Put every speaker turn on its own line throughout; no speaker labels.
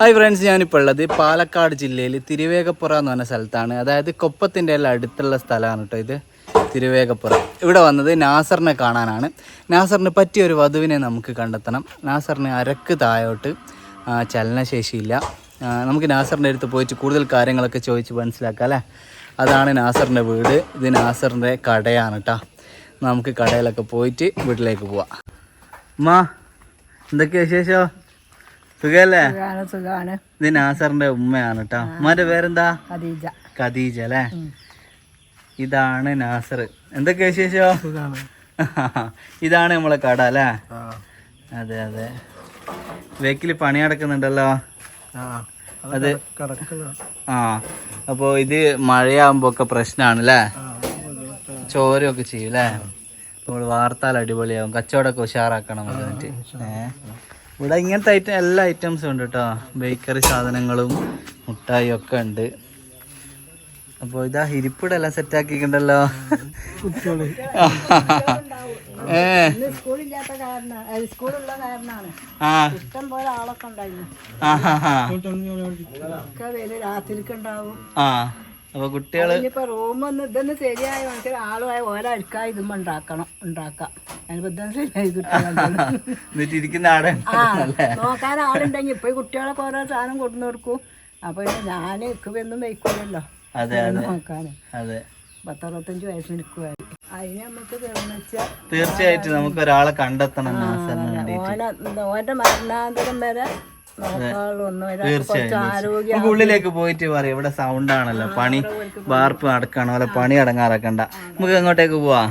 Hi friends ഞാനിപ്പോൾ ഉള്ളത് പാലക്കാട് ജില്ലയിൽ തിരുവേഗപ്പുറ എന്ന് പറഞ്ഞ സ്ഥലത്താണ്. അതായത് കൊപ്പത്തിന്റെ എല്ലാം അടുത്തുള്ള സ്ഥലമാണ് കേട്ടോ ഇത്. തിരുവേഗപ്പുറ. ഇവിടെ വന്നത് നാസറിനെ കാണാനാണ്. നാസറിന് പറ്റിയ ഒരു വധുവിനെ നമുക്ക് കണ്ടെത്തണം. നാസറിന് അരക്ക് താഴോട്ട് ചലനശേഷിയില്ല. നമുക്ക് നാസറിന്റെ അടുത്ത് പോയിട്ട് കൂടുതൽ കാര്യങ്ങളൊക്കെ ചോദിച്ച് മനസ്സിലാക്കാം അല്ലേ? അതാണ് നാസറിന്റെ വീട്. ഇത് നാസറിന്റെ കടയാണ് കേട്ടോ നമുക്ക് കടയിലൊക്കെ പോയിട്ട് വീട്ടിലേക്ക് പോവാം. അമ്മ എന്തൊക്കെയാ വിശേഷം? സുഖല്ലേ?
സുഖാണ്
ഇത് നാസറിന്റെ ഉമ്മയാണ് കേട്ടോ ഉമ്മാന്റെ പേരെന്താ?
ഖദീജ.
ഖദീജ അല്ലേ? ഇതാണ് നാസർ. എന്തൊക്കെ വിശേഷോ? ഇതാണ് നമ്മളെ കട അല്ലേ? അതെ അതെ. വേക്കിൽ പണി നടക്കുന്നുണ്ടല്ലോ. അത് ആ അപ്പോ ഇത് മഴയാകുമ്പോ ഒക്കെ പ്രശ്നമാണ് അല്ലേ ചോരയൊക്കെ ചെയ്യും അല്ലേ അപ്പോൾ വാർത്താൽ അടിപൊളിയാവും. കച്ചവടമൊക്കെ ഉഷാറാക്കണം എന്നിട്ട് ഏ? ഇവിടെ ഇങ്ങനത്തെ ഐറ്റം എല്ലാ ഐറ്റംസും ഉണ്ട് കേട്ടോ ബേക്കറി സാധനങ്ങളും മുട്ടായും ഒക്കെ ഉണ്ട്. അപ്പോൾ ഇതാ ഇരിപ്പിടെല്ലാം സെറ്റ് ആക്കിയിട്ടുണ്ടല്ലോ. ഏ. ആ.
ഇഷ്ടം പോലെ ആളൊക്കെ ഉണ്ടായിരുന്നു.
ആ. അപ്പൊ കുട്ടികൾ
ഇനിയിപ്പോ ഇതൊന്ന് ശരിയായി ആളുമായ ഉണ്ടാക്കണം ഉണ്ടാക്കാം. ഞാനിപ്പോ ഇതൊന്ന് ശരിയായി കിട്ടും
എന്നിട്ട് ഇരിക്കുന്ന ആടെ
നോക്കാൻ ആളുണ്ടെങ്കിൽ ഇപ്പൊ ഈ കുട്ടികളൊക്കെ ഓരോ സാധനം കൊണ്ടു കൊടുക്കും അപ്പൊ ഞാൻ ഞാൻ ഇക്കുവൊന്നും വയ്ക്കൂലല്ലോ. നോക്കാന്.
അതെ.
പത്തറുപത്തഞ്ച് വയസ്സ് നിൽക്കുവായി. അതിന് നമുക്ക്
തീർച്ചയായിട്ടും നമുക്ക് ഒരാളെ കണ്ടെത്തണം
ഓന്റെ മരണാന്തരം വരെ
തീർച്ചയായും ഉള്ളിലേക്ക് പോയിട്ട് പറയും ഇവിടെ സൗണ്ട് ആണല്ലോ പണി വാർപ്പ് നടക്കണം അല്ലെ പണി അടങ്ങാറാക്കണ്ട നമുക്ക് എങ്ങോട്ടേക്ക് പോവാ?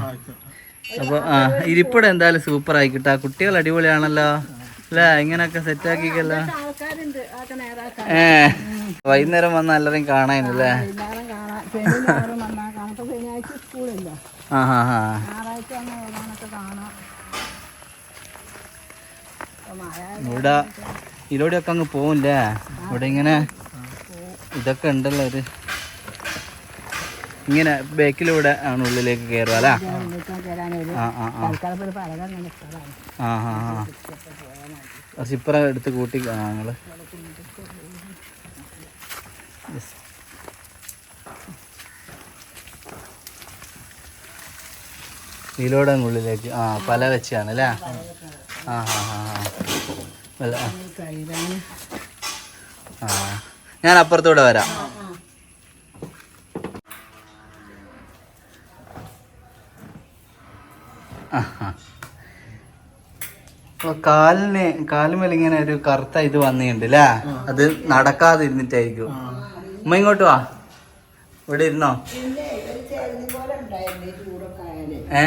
അപ്പൊ ആ ഇരിപ്പിട എന്തായാലും സൂപ്പർ ആയിക്കിട്ടാ കുട്ടികൾ അടിപൊളിയാണല്ലോ അല്ലേ? ഇങ്ങനൊക്കെ സെറ്റ് ആക്കിക്കല്ലോ. ഏ വൈകുന്നേരം വന്ന എല്ലാരെയും കാണാനല്ലേ ആ ഹാ ഹാ. ഇവിടെ ഇതിലൂടെയൊക്കെ അങ്ങ് പോവില്ലേ? ഇവിടെ ഇങ്ങനെ ഇതൊക്കെ ഉണ്ടല്ലോ ഒരു ഇങ്ങനെ ബേക്കിലൂടെ ആണ് ഉള്ളിലേക്ക് കയറുക അല്ലേ?
സിപ്പറ
ആ ഇപ്പുറം എടുത്ത് കൂട്ടി ഞങ്ങൾ. ഇതിലൂടെ ഉള്ളിലേക്ക് ആ പല വെച്ചാണ് അല്ലേ? ആ ആ ആ. ആ ഞാൻ അപ്പുറത്തൂടെ വരാം. അപ്പൊ കാലിന് കാലുമേൽ ഇങ്ങനെ ഒരു കറുത്ത ഇത് വന്നിട്ടുണ്ട് അല്ലേ അത് നടക്കാതിരുന്നിട്ടായിരിക്കും. ഉമ്മ ഇങ്ങോട്ട് വാ. ഇവിടെ ഇരുന്നോ? ഏ?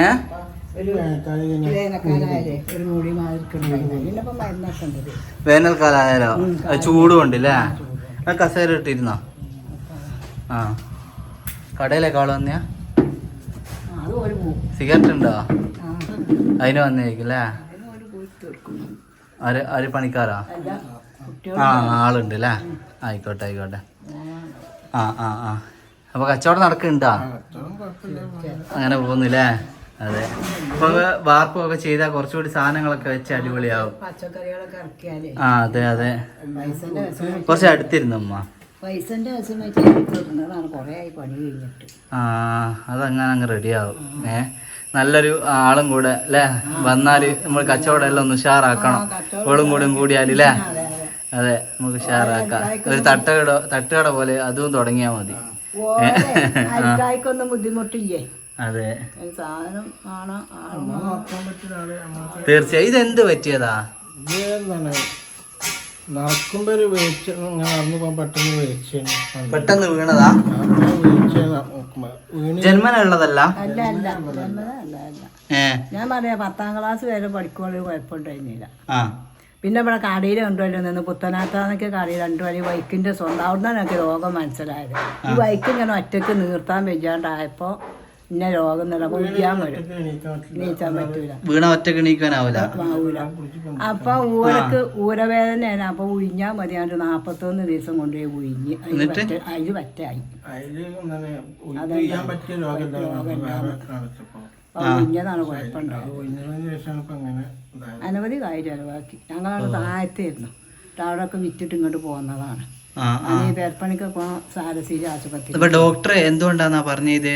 വേനൽക്കാലായാലേ
ചൂട് കൊണ്ടില്ലേ ആ കസേര ഇട്ടിരുന്നോ? ആ. കടയിലേക്ക് ആൾ വന്നയാ? സിഗരറ്റ് ഉണ്ടോ? അതിന് വന്നേക്കും അല്ലേ?
അതിന് ഒരു പോയി തീർക്കും
ആര് ആര് പണിക്കാരാ? ആ ആളുണ്ട് അല്ലേ? ആയിക്കോട്ടെ ആയിക്കോട്ടെ. ആ. ആ ആ അപ്പൊ കച്ചവടം നടക്കുന്നുണ്ടോ? അങ്ങനെ പോകുന്നില്ലേ? അതെ. അപ്പൊ വാർപ്പൊക്കെ ചെയ്താൽ കുറച്ചുകൂടി സാധനങ്ങളൊക്കെ വെച്ച് അടിപൊളിയാവും.
പച്ചക്കറികളൊക്കെ ഇറക്കിയാലേ.
ആ അതെ അതെ. കുറച്ച് അടുത്തിരുന്നു അമ്മ
പൈസന്റെ
ആ അതങ്ങനെ അങ്ങ് റെഡിയാവും. ഏ നല്ലൊരു ആളും കൂടെ അല്ലേ? വന്നാൽ നമ്മൾ കച്ചവടം എല്ലാം ഒന്ന് ഉഷാറാക്കണം. ഓളും കൂടെ കൂടിയാൽ അല്ലേ?
അതെ
നമുക്ക് ഉഷാറാക്കാം. ഒരു തട്ടുകട തട്ടുകട പോലെ അതും തുടങ്ങിയാ മതി.
ബുദ്ധിമുട്ടില്ലേ?
അതെ.
സാധനം ആളും
തീർച്ചയായും. ഇതെന്ത് പറ്റിയതാ?
നടക്കുമ്പോ ഒരു വീഴ്ച ഇങ്ങനെ നടന്നു പോകാൻ പെട്ടെന്ന് വീഴ്ചയാണ്.
പെട്ടെന്ന് വീണതാ? ജന്മനുള്ളതല്ല?
ഞാൻ പറയാ പത്താം ക്ലാസ് വരെ പഠിക്കുമ്പോൾ കുഴപ്പമുണ്ടായിരുന്നില്ല.
ആ.
പിന്നെ ഇവിടെ കടയിൽ കൊണ്ടുവല്ലോ നിന്ന് പുത്തനാത്താന്നൊക്കെ കടയിൽ രണ്ടു വരി ബൈക്കിന്റെ സ്വന്തം അവിടെ നിന്നാണ് എനിക്ക് രോഗം മനസ്സിലായത്. ഈ ബൈക്ക് ഇങ്ങനെ ഒറ്റയ്ക്ക് നീർത്താൻ വെച്ചാണ്ടായപ്പോ ഇന്ന രോഗം കുടിക്കാൻ വരും. നീച്ചാൻ പറ്റൂല.
വീണ ഒറ്റയ്ക്ക് എണീക്കാനാവൂല
ആവൂല. അപ്പൊ ഊരക്ക് ഊരവേദനയാണ്. അപ്പൊ ഉഴിഞ്ഞാ മതി. അതിന്റെ നാപ്പത്തൊന്ന് ദിവസം കൊണ്ടുപോയി ഉഴിഞ്ഞ് അതിന് പറ്റ അതിന് പറ്റായി ഉഴിഞ്ഞതാണ്
കുഴപ്പമുണ്ടാവും
അനവധി കാര്യം ചെലവാക്കി ഞങ്ങളാണ് താഴത്തായിരുന്നു അവിടെയൊക്കെ വിറ്റിട്ട് ഇങ്ങോട്ട് പോകുന്നതാണ്
ആ ആ.
ഞാൻ ഈ പേർപ്പണിക്ക് പോകാൻ സാരസീരി ആശുപത്രി
ഡോക്ടറെ ഡോക്ടർ എന്തുകൊണ്ടാന്നാ പറഞ്ഞത്?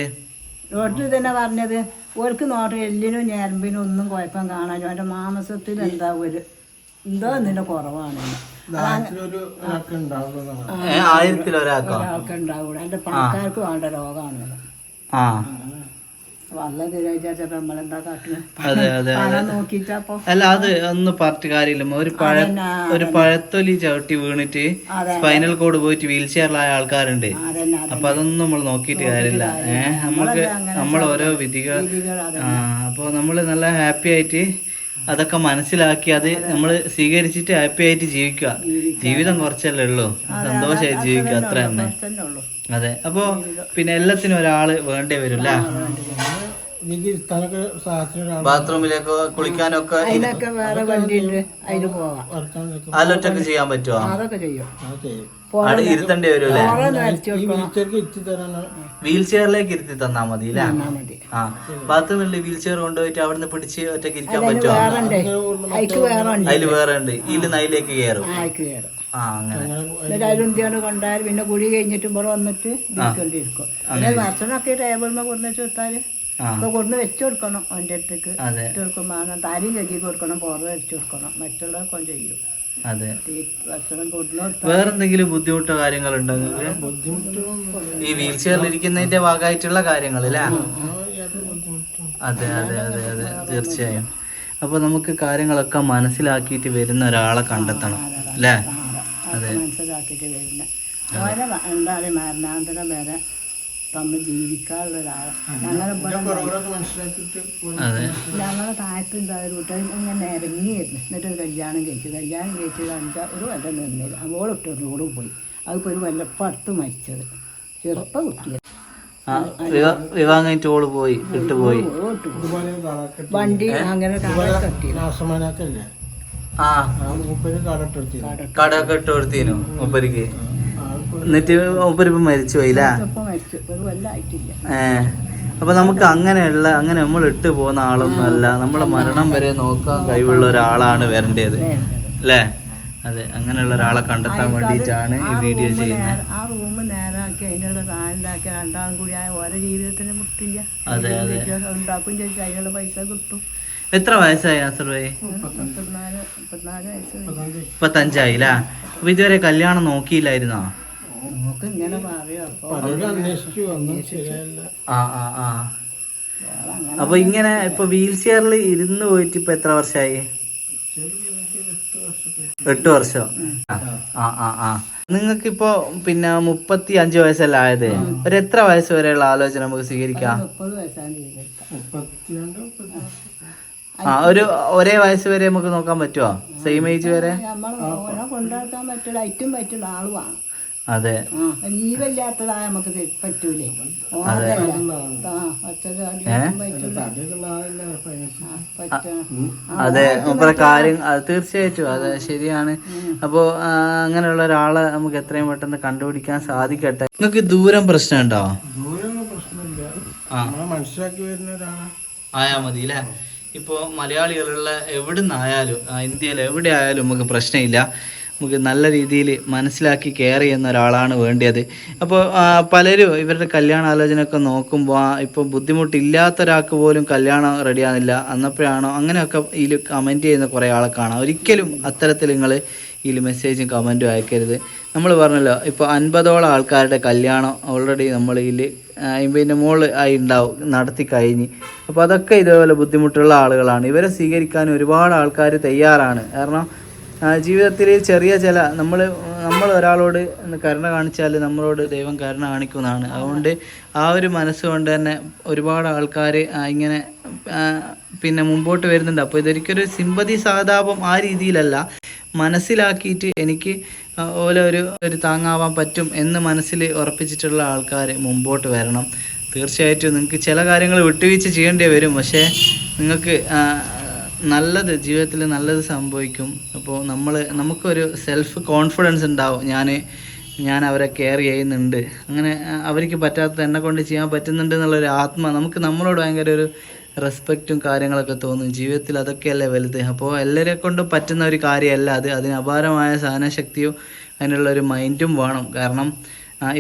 ഡോക്ടർ തന്നെ പറഞ്ഞത്. ഓർക്ക് നോട്ടം എല്ലിനും ഞരമ്പിനും ഒന്നും കുഴപ്പം കാണാനും അവന്റെ മാംസത്തിൽ എന്താ ഒരു എന്തോ ഇതിന്റെ കുറവാണ്.
ആയിരത്തിലൊരാൾക്കോ?
ഉണ്ടാവുള്ളൂ. എന്റെ പണക്കാർക്ക് വേണ്ട രോഗമാണ്
ആ. അല്ല അത് അന്ന് പറഞ്ഞിട്ട് കാര്യമില്ല. ഒരു പഴ ഒരു പഴത്തൊലി ചവിട്ടി വീണിട്ട് സ്പൈനൽ കോഡ് പോയിട്ട് വീൽ ചെയറിലായ ആൾക്കാരുണ്ട്. അപ്പൊ അതൊന്നും നമ്മൾ നോക്കിയിട്ട് കാര്യമില്ല. ഏഹ് നമ്മൾക്ക് നമ്മൾ ഓരോ വിധികൾ അപ്പൊ അപ്പോൾ നമ്മൾ നല്ല ഹാപ്പി ആയിട്ട് അതൊക്കെ മനസ്സിലാക്കി അത് നമ്മൾ സ്വീകരിച്ചിട്ട് ഹാപ്പി ആയിട്ട് ജീവിക്കുക. ജീവിതം കുറച്ചല്ലേ ഉള്ളൂ. സന്തോഷമായി ജീവിക്കുക അത്ര തന്നെ. അതെ. അപ്പോ പിന്നെ എല്ലാത്തിനും ഒരാൾ വേണ്ടേ വരും. അല്ലേ ബാത്റൂമിലേക്ക് കുളിക്കാനൊക്കെ
അതിനൊക്കെ വേറെ വണ്ടിയുണ്ട്. അതിന് പോവാം.
വർക്കാനൊക്കെ
ചെയ്യാൻ പറ്റുമോ
അതൊക്കെ ചെയ്യും.
അവിടെ ഇരുത്തേണ്ടി വരും അല്ലേ
പുറം നിരത്തി
ഈ വീച്ചർക്ക് ഇത്തി തരാനാണ്
വീൽ ചെയറിലേക്ക് ഇരുത്തി തന്നാ മതി അല്ലേ ആ ബാത്റൂമിൽ വീൽ ചെയർ കൊണ്ടുപോയിട്ട് അവിടുന്ന് പിടിച്ച് ഒറ്റയ്ക്ക് ഇരിക്കാൻ പറ്റുമോ
അതിൽ വേറെ ഉണ്ട്.
ഇതിൽ നൈലേക്ക് കയറും.
അതിലെന്തിയാണ് കൊണ്ടാൽ പിന്നെ കുഴി കഴിഞ്ഞിട്ട് ഇവിടെ വന്നിട്ട് ഇരിക്കേണ്ടിയിരിക്കും. പിന്നെ ഭക്ഷണമൊക്കെ ടേബിളിൽ കൊണ്ടു
വെച്ച്
കൊടുത്താൽ കൊടുന്ന് വെച്ച് കൊടുക്കണം അവന്റെ അടുത്തേക്ക്.
വെച്ചു
കൊടുക്കുമ്പോ കൊടുക്കുമ്പോൾ താരിയും കഴുകി കൊടുക്കണം പുറത്ത് വെച്ചു കൊടുക്കണം. മറ്റുള്ളതൊക്കെ ചെയ്യും.
അതെ. വേറെന്തെങ്കിലും ബുദ്ധിമുട്ടോ കാര്യങ്ങളുണ്ടോ ഈ വീൽ ചെയറിൽ ഇരിക്കുന്നതിന്റെ ഭാഗമായിട്ടുള്ള കാര്യങ്ങൾ അല്ലേ? അതെ അതെ അതെ അതെ തീർച്ചയായും. അപ്പൊ നമുക്ക് കാര്യങ്ങളൊക്കെ മനസ്സിലാക്കിയിട്ട് വരുന്ന ഒരാളെ കണ്ടെത്തണം അല്ലേ? അതെ
മനസ്സിലാക്കിയിട്ട് വരില്ല ഓരോ എന്താണ് മരണാന്തരം വരെ തമ്മിൽ ജീവിക്കാനുള്ള ഒരാളെ. ഞങ്ങൾ ഞങ്ങളെ താഴത്ത് എന്താ ഒരു കുട്ടി ഇങ്ങനെ ഇറങ്ങിയിരുന്നു. എന്നിട്ട് ഒരു കല്യാണം കഴിച്ചു. കല്യാണം കഴിച്ചത് അഞ്ചാ ഒരു കൊല്ലം നിന്നില്ല. അവളിട്ട് റോഡ് പോയി. അതിപ്പോൾ ഒരു കൊല്ലപ്പം അടുത്ത് മരിച്ചത്. ചെറുപ്പ കുട്ടിയത്
വിവാഹം കഴിഞ്ഞിട്ട് ഓൾ പോയി.
വണ്ടി അങ്ങനെ
ആ.
ആ മൂപ്പര് കടട്ടെടുത്തി
കടമൊക്കെ ഇട്ട് കൊടുത്തീനു മൂപ്പരിക്ക്
ആൾക്ക്
എന്നിട്ട് മൂപ്പരിപ്പം മരിച്ചു. ഏ. അപ്പൊ നമുക്ക് അങ്ങനെയുള്ള അങ്ങനെ നമ്മൾ ഇട്ട് പോകുന്ന ആളൊന്നും അല്ല. നമ്മളെ മരണം വരെ നോക്കാൻ കഴിവുള്ള ഒരാളാണ് വരേണ്ടത്. അല്ലേ? അതെ അങ്ങനെയുള്ള ഒരാളെ കണ്ടെത്താൻ വേണ്ടിയിട്ടാണ് ഈ വീഡിയോ ചെയ്യുന്നത്.
ആ റൂം നേരാക്കി അതിനുള്ള സാധനമാക്കി രണ്ടാളും കൂടി ആയ ഓരോ ജീവിതത്തിന് മുട്ടില്ല
അതെ അതെ.
ഉണ്ടാക്കും ചോദിച്ചാൽ അതിനുള്ള പൈസ കിട്ടും.
എത്ര വയസ്സായി നാസർ ഭായി
മുപ്പത്തിനാല് മുപ്പത്തിനാല് വയസ്സ് കഴിഞ്ഞു.
മുപ്പത്തഞ്ചായി അല്ലേ അപ്പൊ ഇതുവരെ കല്യാണം നോക്കിയില്ലായിരുന്നോ? ആ ആ ആ. അപ്പൊ ഇങ്ങനെ ഇപ്പൊ വീൽ ചെയറിൽ ഇരുന്ന് പോയിട്ട് ഇപ്പൊ എത്ര വർഷമായി എട്ട് വർഷം. ആ ആ ആ. നിങ്ങൾക്ക് നിങ്ങൾക്കിപ്പോ പിന്നെ മുപ്പത്തി അഞ്ച് വയസ്സല്ല ആയത്? ഒരു എത്ര വയസ്സ് വരെയുള്ള ആലോചന നമുക്ക് സ്വീകരിക്കാം? ആ ഒരു ഒരേ വയസ്സ് വരെ നമുക്ക് നോക്കാൻ പറ്റുമോ സെയിം ഏജ് വരെ?
നമ്മൾ പറ്റില്ല ഐറ്റും ആളുമാണ്.
അതെ.
നമുക്ക് പറ്റൂലേ.
അതെ. അപ്പൊ കാര്യം അത് തീർച്ചയായിട്ടും അതെ ശരിയാണ്. അപ്പോ അങ്ങനെയുള്ള ഒരാളെ നമുക്ക് എത്രയും പെട്ടെന്ന് കണ്ടുപിടിക്കാൻ സാധിക്കട്ടെ. നിങ്ങൾക്ക് ദൂരം
പ്രശ്നം ഉണ്ടോ
ദൂരം
പ്രശ്നമില്ല മനസ്സിലാക്കി വരുന്ന ഒരാളാണ്
ആയാ മതി അല്ലേ ഇപ്പോൾ മലയാളികളുള്ള എവിടെ നിന്നായാലും ഇന്ത്യയിൽ എവിടെ ആയാലും നമുക്ക് പ്രശ്നമില്ല. നമുക്ക് നല്ല രീതിയിൽ മനസ്സിലാക്കി കെയർ ചെയ്യുന്ന ഒരാളാണ് വേണ്ടത് അപ്പോൾ പലരും ഇവരുടെ കല്യാണാലോചനയൊക്കെ നോക്കുമ്പോൾ ഇപ്പോൾ ബുദ്ധിമുട്ടില്ലാത്ത ഒരാൾക്ക് പോലും കല്യാണം റെഡിയാകുന്നില്ല അന്നപ്പോഴാണോ അങ്ങനെയൊക്കെ ഇതിൽ കമന്റ് ചെയ്യുന്ന കുറേ ആളെ കാണാം. ഒരിക്കലും അത്തരത്തിൽ നിങ്ങൾ ഇതിൽ മെസ്സേജും കമന്റും അയക്കരുത്. നമ്മൾ പറഞ്ഞല്ലോ ഇപ്പോൾ അൻപതോളം ആൾക്കാരുടെ കല്യാണം ഓൾറെഡി നമ്മൾ ഇതിൽ അമ്പതിന്റെ മുകളിൽ ആയി ഉണ്ടാവും നടത്തി കഴിഞ്ഞ്. അപ്പോൾ അതൊക്കെ ഇതേപോലെ ബുദ്ധിമുട്ടുള്ള ആളുകളാണ്. ഇവരെ സ്വീകരിക്കാൻ ഒരുപാട് ആൾക്കാർ തയ്യാറാണ്. കാരണം ജീവിതത്തിൽ ചെറിയ ചില നമ്മൾ നമ്മൾ ഒരാളോട് കരുണ കാണിച്ചാൽ നമ്മളോട് ദൈവം കരുണ കാണിക്കുന്നതാണ് അതുകൊണ്ട് ആ ഒരു മനസ്സുകൊണ്ട് തന്നെ ഒരുപാട് ആൾക്കാർ ഇങ്ങനെ പിന്നെ മുമ്പോട്ട് വരുന്നുണ്ട്. അപ്പോൾ ഇതൊരിക്കലും സിമ്പതി സഹതാപം ആ രീതിയിലല്ല. മനസ്സിലാക്കിയിട്ട് എനിക്ക് ഓല ഒരു ഒരു താങ്ങാവാൻ പറ്റും എന്ന് മനസ്സിൽ ഉറപ്പിച്ചിട്ടുള്ള ആൾക്കാർ മുമ്പോട്ട് വരണം. തീർച്ചയായിട്ടും നിങ്ങൾക്ക് ചില കാര്യങ്ങൾ വിട്ടുവീഴ്ച ചെയ്യേണ്ടി വരും. പക്ഷേ നിങ്ങൾക്ക് നല്ലത് ജീവിതത്തിൽ നല്ലത് സംഭവിക്കും. അപ്പോൾ നമ്മൾ നമുക്കൊരു സെൽഫ് കോൺഫിഡൻസ് ഉണ്ടാവും. ഞാൻ ഞാൻ അവരെ കെയർ ചെയ്യുന്നുണ്ട്. അങ്ങനെ അവർക്ക് പറ്റാത്ത എന്നെ കൊണ്ട് ചെയ്യാൻ പറ്റുന്നുണ്ട് എന്നുള്ളൊരു ആത്മ നമുക്ക് നമ്മളോട് ഭയങ്കര ഒരു റെസ്പെക്റ്റും കാര്യങ്ങളൊക്കെ തോന്നും. ജീവിതത്തിൽ അതൊക്കെയല്ലേ വലുത്. അപ്പോൾ എല്ലാവരെ കൊണ്ടും പറ്റുന്ന ഒരു കാര്യമല്ല അത്. അതിന് അപാരമായ സഹനശക്തിയും അതിനുള്ള ഒരു മൈൻഡും വേണം. കാരണം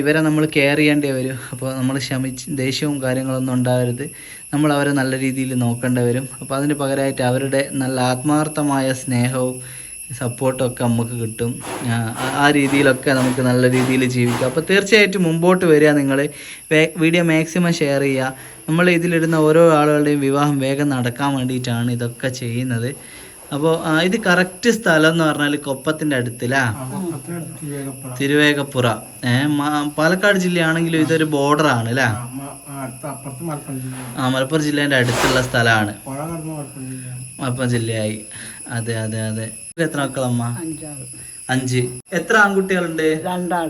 ഇവരെ നമ്മൾ കെയർ ചെയ്യേണ്ടി വരും. അപ്പോൾ നമ്മൾ ക്ഷമിച്ച് ദേഷ്യവും കാര്യങ്ങളൊന്നും ഉണ്ടാവരുത്. നമ്മൾ അവരെ നല്ല രീതിയിൽ നോക്കേണ്ടി വരും. അപ്പോൾ അതിന് പകരമായിട്ട് അവരുടെ നല്ല ആത്മാർത്ഥമായ സ്നേഹവും സപ്പോർട്ടും ഒക്കെ നമുക്ക് കിട്ടും. ആ രീതിയിലൊക്കെ നമുക്ക് നല്ല രീതിയിൽ ജീവിക്കാം. അപ്പോൾ തീർച്ചയായിട്ടും മുമ്പോട്ട് വരിക നിങ്ങൾ വീഡിയോ മാക്സിമം ഷെയർ ചെയ്യുക. നമ്മൾ ഇതിലിടുന്ന ഓരോ ആളുകളുടെയും വിവാഹം വേഗം നടക്കാൻ വേണ്ടിയിട്ടാണ് ഇതൊക്കെ ചെയ്യുന്നത്. അപ്പോൾ ഇത് കറക്റ്റ് സ്ഥലം എന്ന് പറഞ്ഞാൽ കൊപ്പത്തിന്റെ അടുത്തിലാ തിരുവേഗപ്പുറ. ഏർ പാലക്കാട് ജില്ലയാണെങ്കിലും ഇതൊരു ബോർഡർ ആണ് അല്ലേ ആ മലപ്പുറം ജില്ലേന്റെ അടുത്തുള്ള സ്ഥലമാണ്.
മലപ്പുറം
ജില്ലയായി. അതെ അതെ അതെ. എത്ര മക്കളമ്മ? അഞ്ച്. എത്ര ആൺകുട്ടികളുണ്ട്?
രണ്ടാൾ.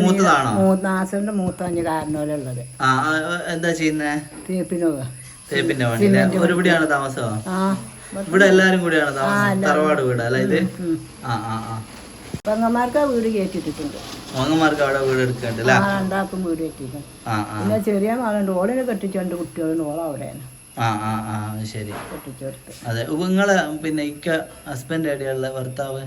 മൂത്തതാണോ?
നാസറിന്റെ മൂത്ത അഞ്ച് കാരണവരുള്ളത്
ആ ആ, എന്താ ചെയ്യുന്നേ? തേപ്പിന്റെ പണിയില്ലേ ഒരുപടിയാണ് താമസം
ആ
ഇവിടെ എല്ലാരും കൂടിയാണ് താമസം. തറവാട് വീട് അല്ല ഇത്? ആ ആ ആ.
പെങ്ങന്മാർക്ക് വീട് കയറ്റിയിട്ടുണ്ട്
പെങ്ങന്മാർക്ക് അവിടെ വീട് എടുക്കണ്ട് അല്ലേ
വീട്
ആ
പിന്നെ ചെറിയ മകളുണ്ട്. ഓളിനെ കെട്ടിച്ച് രണ്ട് കുട്ടികളുണ്ട്. ഓള അവിടെയാണ്.
ആ ആ ആ ശരി. അതെ. നിങ്ങളെ പിന്നെ ഇക്ക ഹസ്ബൻഡ് എവിടെയുള്ള ഭർത്താവ്?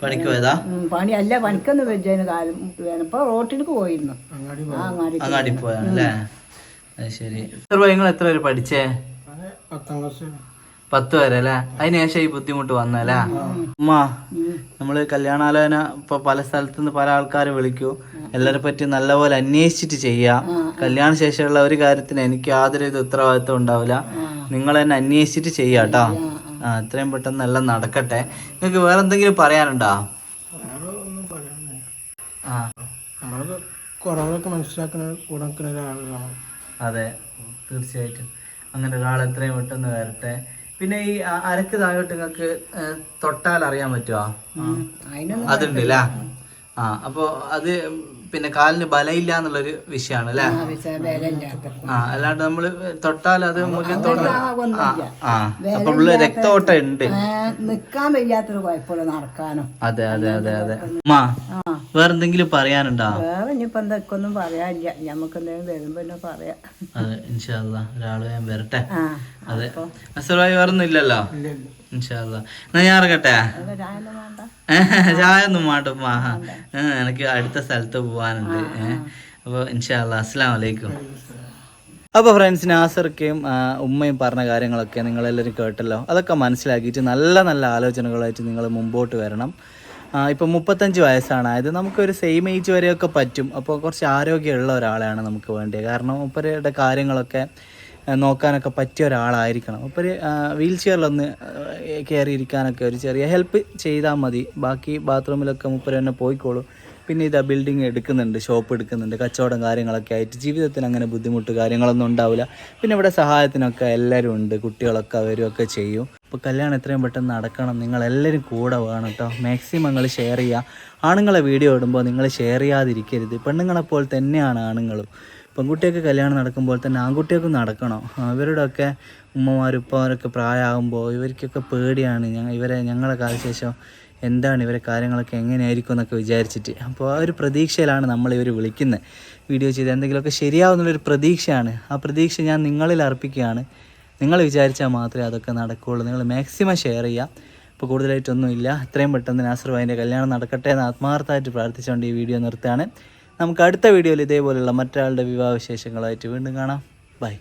പണിക്ക് പോയതാ?
പണി അല്ല പണിക്കൊന്നും വെച്ചതിന് കാലം ഇപ്പൊ റോട്ടിലേക്ക് പോയിരുന്നു.
അങ്ങാടി
പോയാണല്ലേ അങ്ങാടി
അങ്ങാടി പോയാണ് അല്ലേ അത് ശരി. എത്ര നിങ്ങൾ എത്ര വരെ പഠിച്ചേ?
പത്താം
വരെ അല്ലേ? അതിനുശേഷം ഈ ബുദ്ധിമുട്ട് വന്നല്ലേ? ഉമ്മ നമ്മൾ കല്യാണാലോചന ഇപ്പൊ പല സ്ഥലത്തു നിന്ന് പല ആൾക്കാരെ വിളിക്കൂ. എല്ലാരെ പറ്റി നല്ലപോലെ അന്വേഷിച്ചിട്ട് ചെയ്യാം. കല്യാണ ശേഷമുള്ള ഒരു കാര്യത്തിന് എനിക്ക് യാതൊരു ഇത് ഉത്തരവാദിത്വം ഉണ്ടാവില്ല. നിങ്ങൾ തന്നെ അന്വേഷിച്ചിട്ട് ചെയ്യാട്ടോ ആ എത്രയും പെട്ടെന്ന് എല്ലാം നടക്കട്ടെ. നിങ്ങൾക്ക് വേറെ എന്തെങ്കിലും പറയാനുണ്ടോ? ആ.
നമ്മൾ കുറവൊക്കെ മനസ്സിലാക്കുന്ന കൂടെ നിൽക്കുന്ന ഒരാളാണ്.
അതെ തീർച്ചയായിട്ടും. അങ്ങനെ ഒരാൾ എത്രയും പെട്ടെന്ന് വരട്ടെ. പിന്നെ ഈ അരക്ക് താഴോട്ട് നിങ്ങൾക്ക് തൊട്ടാൽ അറിയാൻ പറ്റുമോ അതുണ്ട് അല്ലേ ആ അപ്പോ അത് പിന്നെ കാലിന് ബലയില്ല എന്നുള്ളൊരു വിഷയമാണ് അല്ലേ ആ അല്ലാണ്ട് നമ്മൾ തൊട്ടാൽ അത് മൂല്യം തൊട്ട് രക്തഓട്ടം ഉണ്ട്.
നിക്കാൻ വയ്യാത്തൊരു കുഴപ്പമില്ല നടക്കാനോ.
അതെ അതെ അതെ അതെ. മാ
ആ
വേറെന്തെങ്കിലും പറയാനുണ്ടോ?
വേറെ ഇനിയിപ്പോ എന്തൊക്കെ ഒന്നും പറയാനില്ല. ഞമ്മക്ക് എന്തെങ്കിലും വരുമ്പോ പറയാം.
അതെ ഇൻഷാല്ല ഒരാൾ ഞാൻ വരട്ടെ. അതെ. വേറൊന്നും ഇല്ലല്ലോ ഇൻഷാല്ല എന്നാ ഞാൻ ഇറങ്ങട്ടെ?
അതൊക്കെ
ചായ ഒന്നും മാട്ടമ്മ എനിക്ക് അടുത്ത സ്ഥലത്ത് പോവാനുണ്ട്. അപ്പൊ ഇൻഷാല്ല അസ്സാം വലൈക്കും അപ്പോൾ ഫ്രണ്ട്സ് നാസർക്കയും ഉമ്മയും പറഞ്ഞ കാര്യങ്ങളൊക്കെ നിങ്ങളെല്ലാവരും കേട്ടല്ലോ. അതൊക്കെ മനസ്സിലാക്കിയിട്ട് നല്ല നല്ല ആലോചനകളായിട്ട് നിങ്ങൾ മുമ്പോട്ട് വരണം. ഇപ്പം മുപ്പത്തഞ്ച് വയസ്സാണ്. അതായത് നമുക്കൊരു സെയിം ഏജ് വരെയൊക്കെ പറ്റും. അപ്പോൾ കുറച്ച് ആരോഗ്യമുള്ള ഒരാളെയാണ് നമുക്ക് വേണ്ടത്. കാരണം മൂപ്പരുടെ കാര്യങ്ങളൊക്കെ നോക്കാനൊക്കെ പറ്റിയ ഒരാളായിരിക്കണം. അപ്പോൾ വീൽ ചെയറിലൊന്ന് കയറി ഇരിക്കാനൊക്കെ ഒരു ചെറിയ ഹെൽപ്പ് ചെയ്താൽ മതി. ബാക്കി ബാത്റൂമിലൊക്കെ മുപ്പര് തന്നെ പോയിക്കോളും. പിന്നെ ഇതാ ബിൽഡിങ് എടുക്കുന്നുണ്ട് ഷോപ്പ് എടുക്കുന്നുണ്ട്. കച്ചവടം കാര്യങ്ങളൊക്കെ ആയിട്ട് ജീവിതത്തിന് അങ്ങനെ ബുദ്ധിമുട്ട് കാര്യങ്ങളൊന്നും ഉണ്ടാവില്ല. പിന്നെ ഇവിടെ സഹായത്തിനൊക്കെ എല്ലാവരും ഉണ്ട്. കുട്ടികളൊക്കെ വരുമൊക്കെ ചെയ്യും. അപ്പോൾ കല്യാണം എത്രയും പെട്ടെന്ന് നടക്കണം. നിങ്ങളെല്ലാവരും കൂടെ വേണം കേട്ടോ മാക്സിമം നിങ്ങൾ ഷെയർ ചെയ്യുക ആണുങ്ങളെ വീഡിയോ ഇടുമ്പോൾ നിങ്ങൾ ഷെയർ ചെയ്യാതിരിക്കരുത്. പെണ്ണുങ്ങളെപ്പോലെ തന്നെയാണ് ആണുങ്ങളും. പെൺകുട്ടിയൊക്കെ കല്യാണം നടക്കുമ്പോൾ തന്നെ ആൺകുട്ടിയൊക്കെ നടക്കണം. ഇവരുടെയൊക്കെ ഉമ്മമാരും ഉപ്പമാരൊക്കെ പ്രായമാകുമ്പോൾ ഇവർക്കൊക്കെ പേടിയാണ്. ഞങ്ങൾ ഇവരെ ഞങ്ങളെ കാലശേഷം എന്താണ് ഇവരെ കാര്യങ്ങളൊക്കെ എങ്ങനെയായിരിക്കും എന്നൊക്കെ വിചാരിച്ചിട്ട്. അപ്പോൾ ആ ഒരു പ്രതീക്ഷയിലാണ് നമ്മൾ വിളിക്കുന്നത് വീഡിയോ ചെയ്ത് എന്തെങ്കിലുമൊക്കെ ശരിയാവുന്നുള്ളൊരു പ്രതീക്ഷയാണ്. ആ പ്രതീക്ഷ ഞാൻ നിങ്ങളിൽ അർപ്പിക്കുകയാണ്. നിങ്ങൾ വിചാരിച്ചാൽ മാത്രമേ അതൊക്കെ നടക്കുകയുള്ളൂ. നിങ്ങൾ മാക്സിമം ഷെയർ ചെയ്യുക. ഇപ്പോൾ കൂടുതലായിട്ടൊന്നുമില്ല. എത്രയും പെട്ടെന്ന് നാസർ ഭായിന്റെ കല്യാണം നടക്കട്ടെ എന്ന് ആത്മാർത്ഥമായിട്ട് പ്രാർത്ഥിച്ചുകൊണ്ട് ഈ വീഡിയോ നിർത്തുകയാണ്. നമുക്ക് അടുത്ത വീഡിയോയിൽ ഇതേപോലെയുള്ള മറ്റൊരാളുടെ വിവാഹ വിശേഷങ്ങളായിട്ട് വീണ്ടും കാണാം. ബൈ